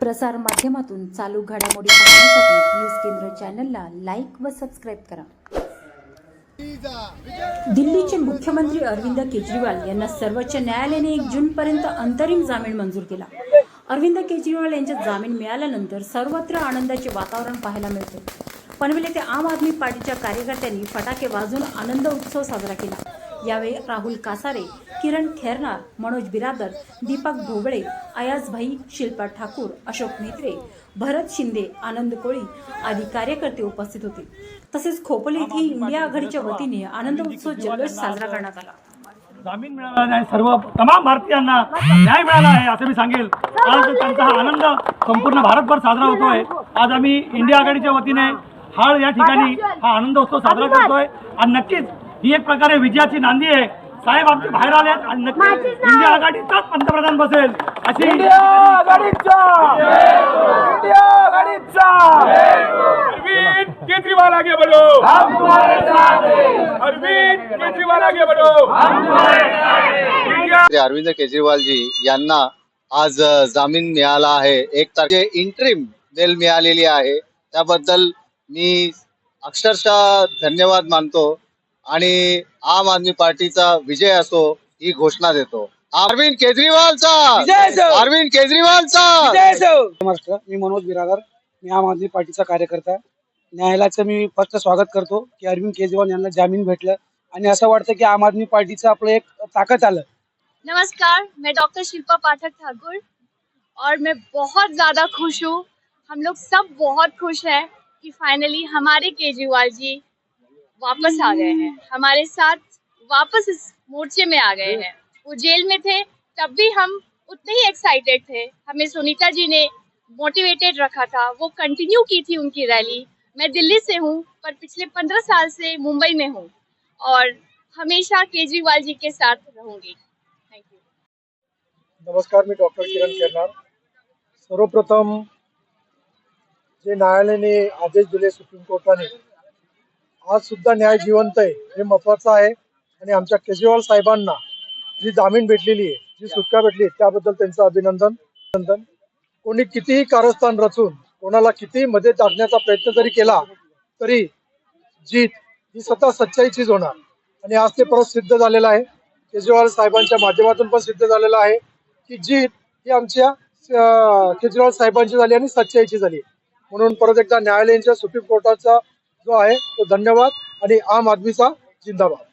प्रसार माध्यमातून चालू घडामोडी पाहण्यासाठी न्यूज केंद्र चॅनलला लाईक व सबस्क्राईब करा. दिल्लीचे मुख्यमंत्री अरविंद केजरीवाल यांना सर्वोच्च न्यायालयाने एक जूनपर्यंत अंतरिम जामीन मंजूर केला. अरविंद केजरीवाल यांच्या जामीन मिळाल्यानंतर सर्वत्र आनंदाचे वातावरण पाहायला मिळते. पनवेल येथे आम आदमी पार्टीच्या कार्यकर्त्यांनी फटाके वाजून आनंद उत्सव साजरा केला. यावेळी राहुल कासारे किरण खेरनार मनोज बिरादर दीपक ढोबळे अयाज भाई शिल्पा ठाकूर अशोक म्हेत्रे भरत शिंदे आनंद कोळी आदी कार्यकर्ते उपस्थित होते. तसेच खोपोली येथे इंडिया आघाडीच्या वतीने आनंद उत्सव जल्लोष साजरा करण्यात आला. जामीन मिळाला नाही सर्व तमाम भारतीयांना न्याय मिळाला आहे असं मी सांगेल. आज त्यांचा हा आनंद संपूर्ण भारतभर साजरा होतोय. आज आम्ही इंडिया आघाडीच्या वतीने हाळ या ठिकाणी हा आनंदोत्सव साजरा करतोय. आणि नक्कीच ही एक प्रकारे विजयाची नांदी आहे. साहेब आमचे बाहेर आले आणि नक्कीच इंडिया आघाडीचाच पंतप्रधान बसेल. अशी इंडिया आघाडीचा. इंडिया आघाडीचा. अरविंद केजरीवाल आगे बढ़ो. हम तुम्हारे साथ हैं. अरविंद केजरीवाल आगे बढ़ो. हम तुम्हारे साथ हैं. इंडिया अरविंद केजरीवालजी यांना आज जामीन मिळाला आहे. एक तारखे इंट्रीम बेल मिळालेली आहे. त्याबद्दल मी अक्षरशः धन्यवाद मानतो. आणि आम आदमी पार्टीचा विजय असो ही घोषणा देतो. अरविंद केजरीवालचा. अरविंद केजरीवालचा. महाराष्ट्र मी मनोज बिरागर मी आम आदमी पार्टीचा कार्यकर्ता. न्यायालयाचं मी फक्त स्वागत करतो की अरविंद केजरीवाल यांना जामीन भेटलं. आणि असं वाटतं की आम आदमी पार्टीचं आपलं एक ताकद आलं. नमस्कार मैं डॉक्टर शिल्पा पाठक ठाकुर और मैं बहुत ज़्यादा खुश हूँ। हम लोग सब बहुत खुश हैं कि फाइनली हमारे केजरीवाल जी वापस आ गए हैं। हमारे साथ वापस इस मोर्चे में आ गए हैं। वो जेल में थे, तब भी हम उतने ही एक्साइटेड थे। हमें सुनीता जी ने मोटिवेटेड रखा था। वो कंटिन्यू की थी उनकी रैली मैं दिल्ली से हूँ, पर पिछले पंद्रह साल से मुंबई में हूँ और हमेशा केजरीवाल जी के साथ रहूँगी। थैंक यू नमस्कार, मी डॉक्टर किरण केरनार सर्वप्रथम, जे न्यायालयाने आदेश दिले सुप्रीम कोर्टाने आज सुद्धा न्याय जिवंत आहे हे महत्वाचं आहे. आणि आमच्या केजरीवाल साहेबांना जी जामीन भेटलेली आहे जी सुटका भेटली त्याबद्दल त्यांचं अभिनंदन. अभिनंदन. कोणी कितीही कारस्थान रचून कोणाला कितीही मध्ये टाकण्याचा प्रयत्न जरी केला तरी जीत ही स्वतः सच्चाईचीच होणार. आणि आज ते परत सिद्ध झालेलं आहे. केजरीवाल साहेबांच्या माध्यमातून पण सिद्ध झालेलं आहे की जीत ही आमच्या केजरीवाल साहेबांची झाली आणि सच्चाईची झाली. म्हणून परत एकदा न्यायालयाच्या सुप्रीम कोर्टाचा जो आहे तो धन्यवाद आणि आम आदमीचा जिंदाबाद.